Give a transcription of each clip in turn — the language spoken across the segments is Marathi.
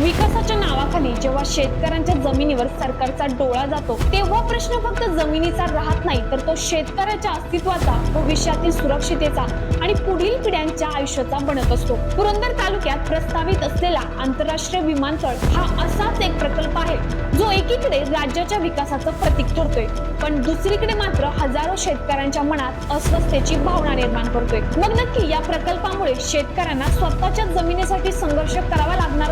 विकासाच्या नावाखाली जेव्हा शेतकऱ्यांच्या जमिनीवर सरकारचा डोळा जातो तेव्हा प्रश्न फक्त जमिनीचा राहत नाही तर तो शेतकऱ्याच्या अस्तित्वाचा भविष्यातील सुरक्षितेचा आणि पुढील पिढ्यांच्या आयुष्याचा बनत असतो. पुरंदर तालुक्यात प्रस्तावित असलेला आंतरराष्ट्रीय विमानतळ हा असाच एक प्रकल्प आहे जो एकीकडे राज्याच्या विकासाचं प्रतीक ठरतोय पण दुसरीकडे मात्र हजारो शेतकऱ्यांच्या मनात अस्वस्थतेची भावना निर्माण करतोय. मग नक्की या प्रकल्पामुळे शेतकऱ्यांना स्वतःच्या जमिनीसाठी संघर्ष करावा लागणार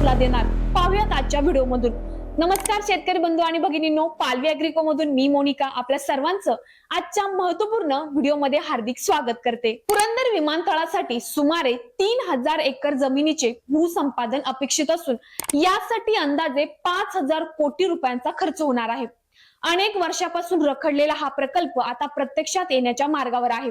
बदला देणार. पाहूयात आजच्या व्हिडिओ मधून नमस्कार शेतकरी बंधू आणि भगिनींनो पालवी अॅग्रिको मधून मी मोनिका आपल्या सर्वांचं आजच्या महत्त्वपूर्ण व्हिडिओमध्ये हार्दिक स्वागत करते. पुरंदर विमानतळासाठी सुमारे तीन हजार एकर जमिनीचे भूसंपादन अपेक्षित असून यासाठी अंदाजे पाच हजार कोटी रुपयांचा खर्च होणार आहे. अनेक वर्षापासून रखडलेला हा प्रकल्प आता प्रत्यक्षात येण्याच्या मार्गावर आहे.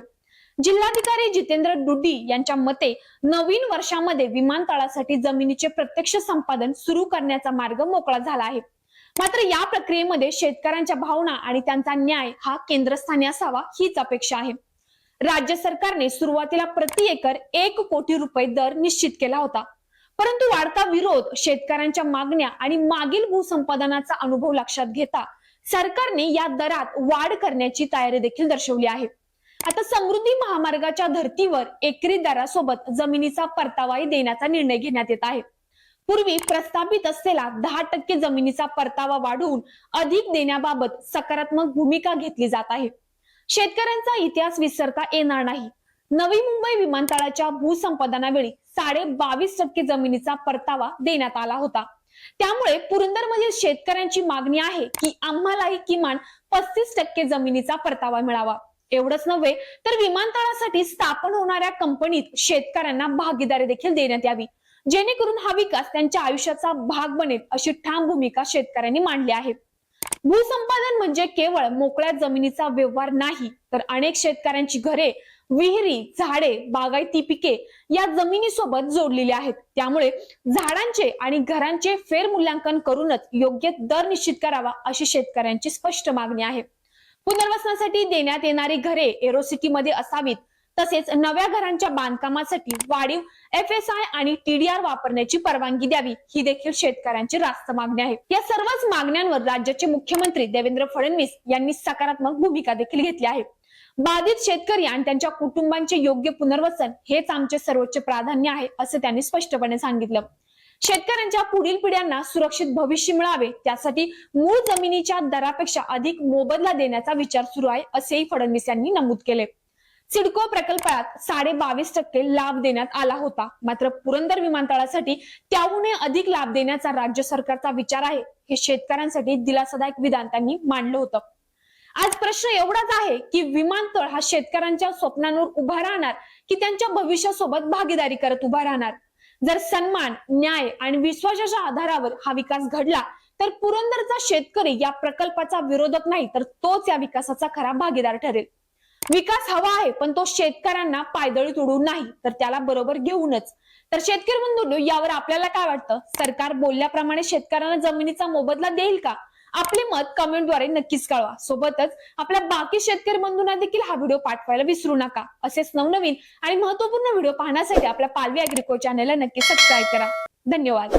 जिल्हाधिकारी जितेंद्र डुड्डी यांच्या मते नवीन वर्षामध्ये विमानतळासाठी जमिनीचे प्रत्यक्ष संपादन सुरू करण्याचा मार्ग मोकळा झाला आहे. मात्र या प्रक्रियेमध्ये शेतकऱ्यांच्या भावना आणि त्यांचा न्याय हा केंद्रस्थानी असावा हीच अपेक्षा आहे. राज्य सरकारने सुरुवातीला प्रति एकर एक कोटी रुपये दर निश्चित केला होता. परंतु वाढता विरोध शेतकऱ्यांच्या मागण्या आणि मागील भूसंपादनाचा अनुभव लक्षात घेता सरकारने या दरात वाढ करण्याची तयारी देखील दर्शवली आहे. आता समृद्धी महामार्गाच्या धर्तीवर एकरी दरासोबत जमिनीचा परतावाही देण्याचा निर्णय घेण्यात येत आहे. पूर्वी प्रस्थापित असलेला दहा टक्के जमिनीचा परतावा वाढवून अधिक देण्याबाबत सकारात्मक भूमिका घेतली जात आहे. शेतकऱ्यांचा इतिहास विसरता येणार नाही. नवी मुंबई विमानतळाच्या भूसंपादनावेळी साडे बावीस टक्के जमिनीचा परतावा देण्यात आला होता. त्यामुळे पुरंदरमधील शेतकऱ्यांची मागणी आहे की आम्हालाही किमान पस्तीस टक्के जमिनीचा परतावा मिळावा. एवढंच नव्हे तर विमानतळासाठी स्थापन होणाऱ्या कंपनीत शेतकऱ्यांना भागीदारी देखील देण्यात यावी. जेणेकरून हा विकास त्यांच्या आयुष्याचा भाग बनेल अशी ठाम भूमिका शेतकऱ्यांनी मांडली आहे. भूसंपादन म्हणजे केवळ मोकळ्या जमिनीचा व्यवहार नाही तर अनेक शेतकऱ्यांची घरे विहिरी झाडे बागायती पिके या जमिनीसोबत जोडलेली आहेत. त्यामुळे झाडांचे आणि घरांचे फेरमूल्यांकन करूनच योग्य दर निश्चित करावा अशी शेतकऱ्यांची स्पष्ट मागणी आहे. पुनर्वसनासाठी देण्यात येणारी घरे एरोसिटी मध्ये असावीत. तसेच नव्या घरांच्या बांधकामासाठी वाढीव एफ एस आय आणि टीडीआर वापरण्याची परवानगी द्यावी. ही देखील शेतकऱ्यांची रास्त मागणी आहे. या सर्वच मागण्यांवर राज्याचे मुख्यमंत्री देवेंद्र फडणवीस यांनी सकारात्मक भूमिका देखील घेतली आहे. बाधित शेतकरी आणि त्यांच्या कुटुंबांचे योग्य पुनर्वसन हेच आमचे सर्वोच्च प्राधान्य आहे असं त्यांनी स्पष्टपणे सांगितलं. शेतकऱ्यांच्या पुढील पिढ्यांना सुरक्षित भविष्य मिळावे त्यासाठी मूळ जमिनीच्या दरापेक्षा अधिक मोबदला देण्याचा विचार सुरू आहे असेही फडणवीस यांनी नमूद केले. सिडको प्रकल्पात साडे बावीस टक्के लाभ देण्यात आला होता. मात्र पुरंदर विमानतळासाठी त्याहूनही अधिक लाभ देण्याचा राज्य सरकारचा विचार आहे हे शेतकऱ्यांसाठी दिलासादायक विधान त्यांनी मांडलं होतं. आज प्रश्न एवढाच आहे की विमानतळ हा शेतकऱ्यांच्या स्वप्नांवर उभा राहणार की त्यांच्या भविष्यासोबत भागीदारी करत उभा राहणार? जर सन्मान न्याय आणि विश्वासाच्या आधारावर हा विकास घडला तर पुरंदरचा शेतकरी या प्रकल्पाचा विरोधक नाही तर तोच या विकासाचा खरा भागीदार ठरेल. विकास हवा आहे पण तो शेतकऱ्यांना पायदळी तोडून नाही तर त्याला बरोबर घेऊनच. तर शेतकरी बंधू यावर आपल्याला काय वाटतं? सरकार बोलल्याप्रमाणे शेतकऱ्यांना जमिनीचा मोबदला देईल का? आपले मत कमेंटद्वारे नक्कीच कळवा. सोबतच आपल्या बाकी शेतकरी बंधूंना देखील हा व्हिडिओ पाठवायला विसरू नका. असेच नवनवीन आणि महत्त्वपूर्ण व्हिडिओ पाहण्यासाठी आपल्या पालवी अॅग्रिको चॅनलला नक्की सबस्क्राईब करा. धन्यवाद.